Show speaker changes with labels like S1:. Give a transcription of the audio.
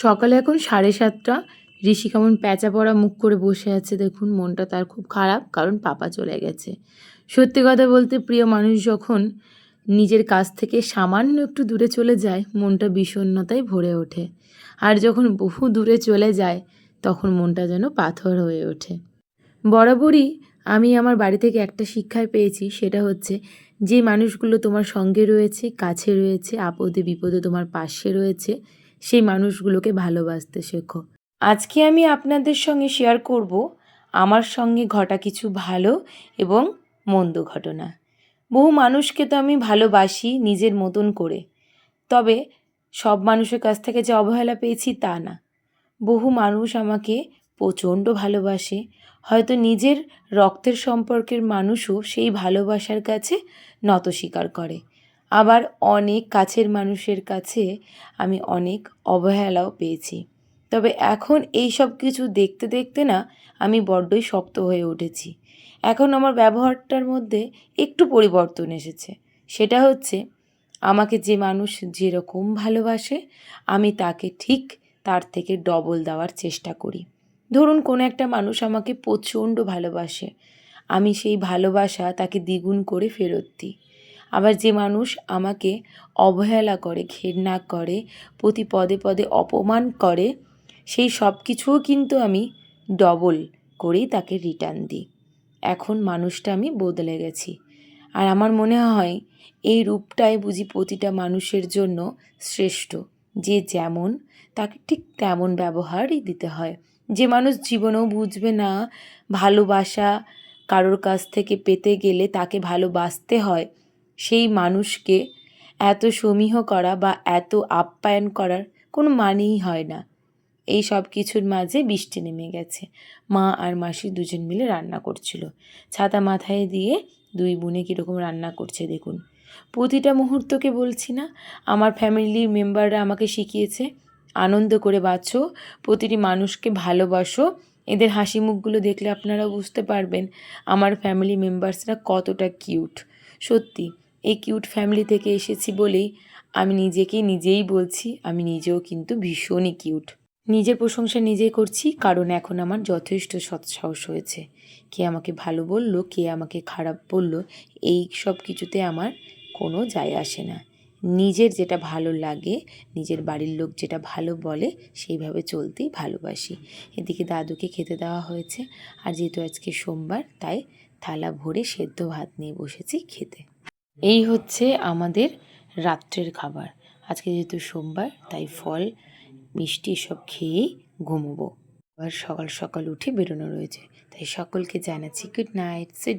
S1: সকালে এখন সাড়ে সাতটা। ঋষি কেমন প্যাঁচা পড়া মুখ করে বসে আছে দেখুন, মনটা তার খুব খারাপ, কারণ পাপা চলে গেছে। সত্যি কথা বলতে প্রিয় মানুষ যখন নিজের কাছ থেকে সামান্য একটু দূরে চলে যায়, মনটা বিষণ্ণতায় ভরে ওঠে। আর যখন বহু দূরে চলে যায়, তখন মনটা যেন পাথর হয়ে ওঠে। বরাবরই আমি আমার বাড়ি থেকে একটা শিক্ষায় পেয়েছি, সেটা হচ্ছে যে মানুষগুলো তোমার সঙ্গে রয়েছে, কাছে রয়েছে, আপদে বিপদে তোমার পাশে রয়েছে সেই মানুষগুলোকে ভালোবাসতে শেখো। আজকে আমি আপনাদের সঙ্গে শেয়ার করব আমার সঙ্গে ঘটা কিছু ভালো এবং মন্দ ঘটনা। বহু মানুষকে তো আমি ভালোবাসি নিজের মতন করে। তবে সব মানুষের কাছ থেকে যে অবহেলা পেয়েছি তা না। বহু মানুষ আমাকে প্রচণ্ড ভালোবাসে। হয়তো নিজের রক্তের সম্পর্কের মানুষও সেই ভালোবাসার কাছে নত স্বীকার করে। আবার অনেক কাছের মানুষের কাছে আমি অনেক অবহেলাও পেয়েছি। তবে এখন এই সব কিছু দেখতে দেখতে না আমি বড্ডই শক্ত হয়ে উঠেছি। এখন আমার ব্যবহারটার মধ্যে একটু পরিবর্তন এসেছে। সেটা হচ্ছে আমাকে যে মানুষ যেরকম ভালোবাসে, আমি তাকে ঠিক তার থেকে ডবল দেওয়ার চেষ্টা করি। ধরুন কোনো একটা মানুষ আমাকে প্রচণ্ড ভালোবাসে, আমি সেই ভালোবাসা তাকে দ্বিগুণ করে ফেরত দিই। আবার যে মানুষ আমাকে অবহেলা করে ঘেন্না করে, প্রতি পদে পদে অপমান করে, সেই সব কিছুও কিন্তু আমি ডবল করেই তাকে রিটার্ন দিই। এখন মানুষটা আমি বদলে গেছি। আর আমার মনে হয়, এই রূপটাই বুঝি প্রতিটা মানুষের জন্য শ্রেষ্ঠ। যে যেমন, তাকে ঠিক তেমন ব্যবহারই দিতে হয়। যে মানুষ জীবনেও বুঝবে না, ভালোবাসা কারোর কাছ থেকে পেতে গেলে তাকে ভালোবাসতে হয় সেই মানুষকে এত সমীহ করা বা এত আপ্যায়ন করার কোনো মানেই হয় না। এই সব কিছুর মাঝে বৃষ্টি নেমে গেছে। মা আর মাসি দুজন মিলে রান্না করছিল। ছাতা মাথায় দিয়ে দুই বোনে কীরকম রান্না করছে দেখুন। প্রতিটা মুহূর্তকে বলছি না, আমার ফ্যামিলির মেম্বাররা আমাকে শিখিয়েছে। আনন্দ করে বাঁচো, প্রতিটি মানুষকে ভালোবাসো। এদের হাসি মুখগুলো দেখলে আপনারা বুঝতে পারবেন আমার ফ্যামিলি মেম্বার্সরা কতটা কিউট। সত্যি এই কিউট ফ্যামিলি থেকে এসেছি বলেই আমি নিজেকেই নিজেই বলছি, আমি নিজেও কিন্তু ভীষণই কিউট। নিজের প্রশংসা নিজেই করছি, কারণ এখন আমার যথেষ্ট সৎসাহস হয়েছে। কে আমাকে ভালো বলল, কে আমাকে খারাপ বলল, এই সব কিছুতে আমার কোনো যায় আসে না। নিজের যেটা ভালো লাগে, নিজের বাড়ির লোক যেটা ভালো বলে, সেইভাবে চলতেই ভালোবাসি। এদিকে দাদুকে খেতে দেওয়া হয়েছে, আর যেহেতু আজকে সোমবার, তাই থালা ভরে সেদ্ধ ভাত নিয়ে বসেছি খেতে। এই হচ্ছে আমাদের রাত্রের খাবার। আজকে যেহেতু সোমবার, তাই ফল, মিষ্টি সব খেয়েই ঘুমবো। আবার সকাল সকাল উঠে বেরোনো রয়েছে, তাই সকলকে জানাচ্ছি গুড নাইট সুইট